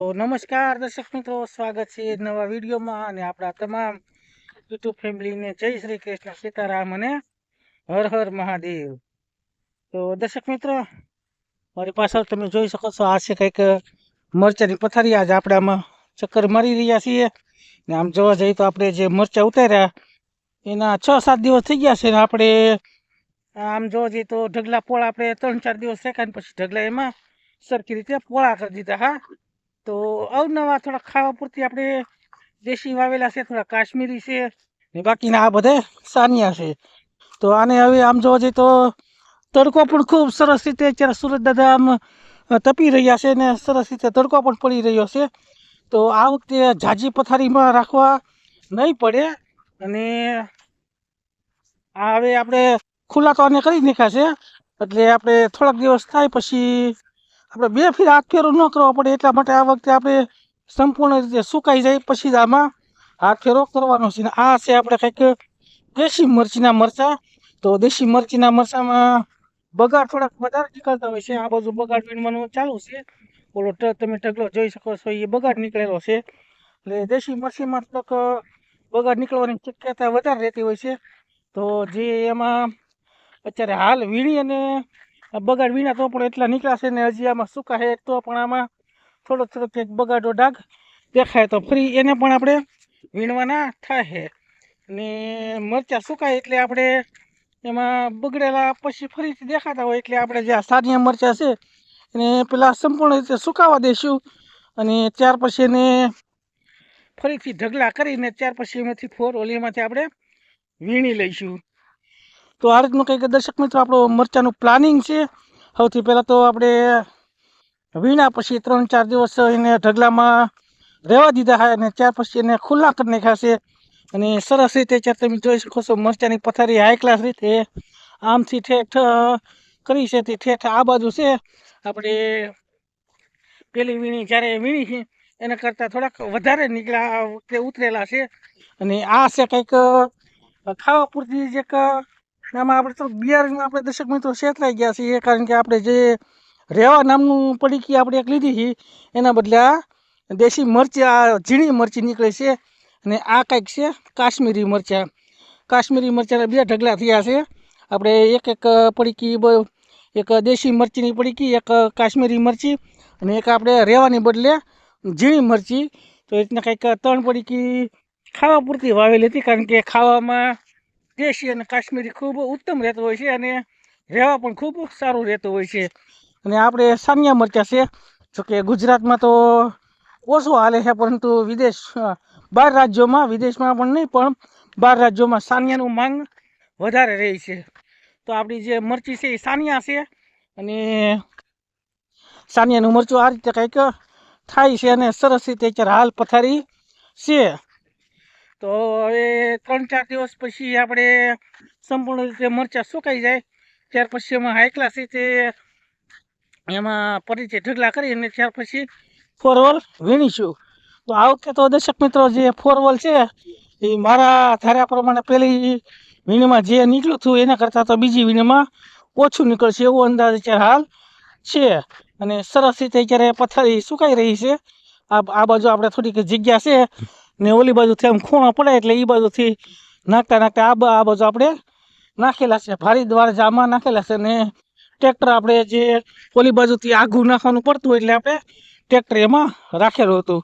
તો નમસ્કાર દર્શક મિત્રો, સ્વાગત છે નવા વિડીયોમાં અને આપણા તમામ યુટ્યુબ ફેમિલીને જય શ્રી કૃષ્ણ, સીતારામ અને હર હર મહાદેવ. તો દર્શક મિત્રો, મારી પાછળ તમે જોઈ શકો છો, આ છે કંઈક મરચાની પથારી. આજે આપણે ચક્કર મારી રહ્યા છીએ. ને આમ જોવા જઈએ તો આપણે જે મરચાં ઉતાર્યા, એના છ સાત દિવસ થઈ ગયા છે ને આપણે આમ જોવા જઈએ તો ઢગલા પોળા આપણે ત્રણ ચાર દિવસ શેકાય પછી ઢગલા એમાં સરખી રીતે પોળા કરી દીધા, હા. તો અવનવા થોડા ખાવા પૂરતી આપણે દેશી વાવેલા છે, થોડા કાશ્મીરી છે ને બાકીના આ બધા સાનિયા છે. તો આને હવે આમ જોવા જઈએ તો તડકો પણ ખૂબ સરસ રીતે અત્યારે સુરત દાદા આમ તપી રહ્યા છે ને સરસ રીતે તડકો પણ પડી રહ્યો છે. તો આ વખતે જાજી પથારીમાં રાખવા નહીં પડે અને આ હવે આપણે ખુલ્લા તો આને કરી નાખ્યા છે. એટલે આપણે થોડાક દિવસ થાય પછી આપણે બે ફીર હાથ ફેરો ન કરવો પડે એટલા માટે આ વખતે આપણે સંપૂર્ણ રીતે સુકાઈ જાય પછી જ આમાં હાથ ફેરો કરવાનો છે. આ છે આપણે કંઈક દેશી મરચીના મરચાં. તો દેશી મરચીના મરચાંમાં બગાડ થોડાક વધારે નીકળતા હોય છે. આ બાજુ બગાડ વીણવાનું ચાલુ છે. ઓલો તમે ઢગલો જોઈ શકો છો, એ બગાડ નીકળેલો છે. એટલે દેશી મરચીમાં થોડોક બગાડ નીકળવાની શક્યતા વધારે રહેતી હોય છે. તો જે એમાં અત્યારે હાલ વીણી અને બગાડ વિના તો પણ એટલા નીકળ્યા છે ને હજી આમાં સૂકા તો પણ આમાં થોડો થોડો કંઈક બગાડો ડાઘ દેખાય તો ફરી એને પણ આપણે વીણવાના થાય ને મરચાં સુકાય એટલે આપણે એમાં બગડેલા પછી ફરીથી દેખાતા હોય એટલે આપણે જે આ સાનિયા મરચાં છે એને પેલા સંપૂર્ણ રીતે સુકાવા દઈશું અને ત્યાર પછી એને ફરીથી ઢગલા કરીને ત્યાર પછી એમાંથી ફોર ઓલીમાંથી આપણે વીણી લઈશું. તો આ રીતનું કંઈક દર્શક મિત્રો, આપણું મરચાંનું પ્લાનિંગ છે. સૌથી પહેલાં તો આપણે વીણા પછી ત્રણ ચાર દિવસ એને ઢગલામાં રહેવા દીધા હા અને ત્યાર પછી એને ખુલ્લા કરી નાખ્યા અને સરસ રીતે ત્યાં તમે જોઈ શકો છો, મરચાંની પથારી હાઈ ક્લાસ રીતે આમથી ઠેઠ કરી છે તે ઠેઠ આ બાજુ છે. આપણે પેલી વીણી જ્યારે વીણી છે, એના કરતાં થોડાક વધારે નીકળ્યા વખતે ઉતરેલા છે. અને આ છે કંઈક ખાવા પૂરતી જે આમાં આપણે તો બિયારણમાં આપણે દર્શક મિત્રો છેતરાઈ ગયા છીએ, કારણ કે આપણે જે રેવા નામનું પડીકી આપણે એક લીધી હતી, એના બદલે આ દેશી મરચી, આ ઝીણી મરચી નીકળે છે અને આ કંઈક છે કાશ્મીરી મરચાં. કાશ્મીરી મરચાંના બે ઢગલા થયા છે. આપણે એક એક પડીકી, એક દેશી મરચીની પડીકી, એક કાશ્મીરી મરચી અને એક આપણે રેવાની બદલે ઝીણી મરચી. તો એ રીતના કંઈક ત્રણ પડીકી ખાવા પૂરતી વાવેલી હતી, કારણ કે ખાવામાં દેશી અને કાશ્મીરી ખૂબ ઉત્તમ રહેતો હોય છે અને રહેવા પણ ખૂબ સારું રહેતું હોય છે. અને આપણે સાનિયા મરચાં છે, જોકે ગુજરાતમાં તો ઓછો હાલે છે, પરંતુ વિદેશ બાર રાજ્યોમાં, વિદેશમાં પણ નહીં, પણ બહાર રાજ્યોમાં સાનિયાનું માંગ વધારે રહી છે. તો આપણી જે મરચી છે એ સાનિયા છે અને સાનિયાનું મરચું આ રીતે કંઈક થાય છે અને સરસ રીતે અત્યારે હાલ પથારી છે. તો હવે ત્રણ ચાર દિવસ પછી આપણે સંપૂર્ણ રીતે મરચાં સુકાઈ જાય. ત્યાર પછી એમાં હાઈ ક્લાસ રીતે એમાં પરિચય ઢગલા કરી અને ત્યાર પછી ફોરવલ વીણીશું. તો આ વખતે તો દર્શક મિત્રો જે ફોરવલ છે, એ મારા ધાર્યા પ્રમાણે પહેલી વીણીમાં જે નીકળ્યું હતું, એના કરતાં તો બીજી વીણીમાં ઓછું નીકળશે એવો અંદાજ અત્યારે હાલ છે. અને સરસ રીતે અત્યારે પથારી સુકાઈ રહી છે. આ બાજુ આપણે થોડીક જગ્યા છે. ને ઓલી બાજુથી આમ ખૂણો પડે એટલે એ બાજુથી નાખતા નાખતા આ આ બાજુ આપણે નાખેલા છે. ભારી દ્વારા જામાં નાખેલા છે ને ટ્રેક્ટર આપણે જે ઓલી બાજુથી આઘું નાખવાનું પડતું એટલે આપણે ટ્રેક્ટર એમાં રાખેલું હતું.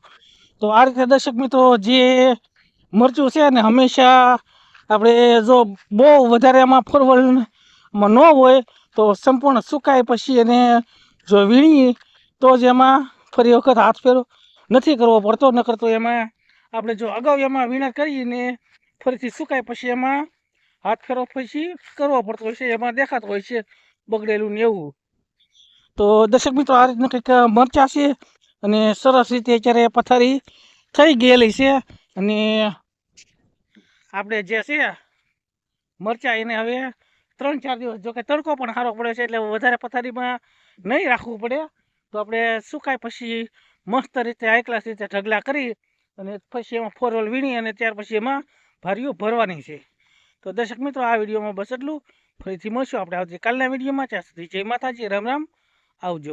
તો આ રીતે દર્શક મિત્રો જે મરચું છે ને હંમેશા આપણે જો બહુ વધારે એમાં ફોરવર્ડમાં ન હોય તો સંપૂર્ણ સુકાય પછી એને જો વીણીએ તો જ એમાં ફરી વખત હાથ ફેરો નથી કરવો પડતો. નકર તો એમાં આપણે જો અગાઉ એમાં વીણા કરીને ફરીથી સુકાય પછી એમાં હાથ ફેરવો પછી કરવો પડતો હોય છે, એમાં દેખાતો હોય છે બગડેલું ને એવું. તો દર્શક મિત્રો, આ રીતના કંઈક મરચાં છે અને સરસ રીતે અત્યારે પથારી થઈ ગયેલી છે અને આપણે જે છે મરચાં એને હવે ત્રણ ચાર દિવસ, જો કે તડકો પણ સારો પડે છે એટલે વધારે પથારીમાં નહીં રાખવું પડે. તો આપણે સુકાય પછી મસ્ત રીતે હાઈ ક્લાસ રીતે ઢગલા કરી અને પછી એમાં ફોરવલ વીણી અને ત્યાર પછી એમાં ભારીઓ ભરવાની છે. તો દર્શક મિત્રો, આ વિડીયોમાં બસ એટલું. ફરીથી મળશું આપણે આવતીકાલના વિડીયોમાં. ત્યાં સુધી જય માતાજી, રામ રામ. આવજો.